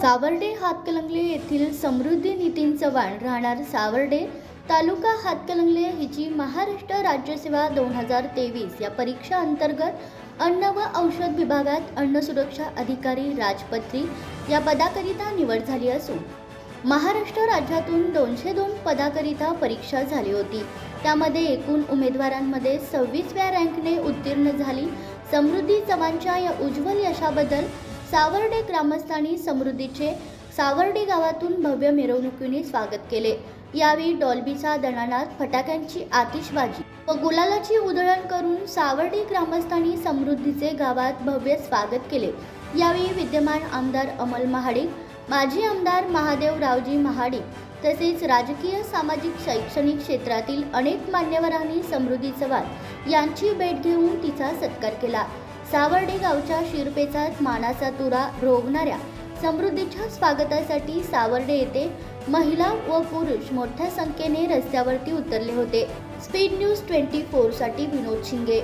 सावर्डे हातकलंगले येथील समृद्धी नितीन चव्हाण राहणार सावर्डे तालुका हातकलंगले हिची महाराष्ट्र राज्यसेवा दोन हजार तेवीस या परीक्षा अंतर्गत अन्न व औषध विभागात अन्न सुरक्षा अधिकारी राजपत्री या पदाकरिता निवड झाली असून महाराष्ट्र राज्यातून दोनशे दोन पदाकरिता परीक्षा झाली होती. त्यामध्ये एकूण उमेदवारांमध्ये सव्वीसव्या रँकने उत्तीर्ण झाली. समृद्धी चव्हाणच्या या उज्ज्वल यशाबद्दल सावर्डे ग्रामस्थांनी समृद्धीचे सावर्डे गावातून भव्य मिरवणुकीने स्वागत केले. यावेळी डॉल्बीचा दणानाथ फटाक्यांची आतिषबाजी व गुलालाची उधळण करून सावर्डे ग्रामस्थांनी समृद्धीचे गावात भव्य स्वागत केले. यावेळी विद्यमान आमदार अमल महाडिक माजी आमदार महादेव रावजी महाडिक तसेच राजकीय सामाजिक शैक्षणिक क्षेत्रातील अनेक मान्यवरांनी समृद्धी चव्हाण यांची भेट घेऊन तिचा सत्कार केला. सावर्डे गावच्या शिरपेचात मानाचा तुरा रोवणाऱ्या समृद्धीच्या स्वागतासाठी सावर्डे येथे महिला व पुरुष मोठ्या संख्येने रस्त्यावरती उतरले होते. स्पीड न्यूज ट्वेंटी फोरसाठी विनोद शिंगे.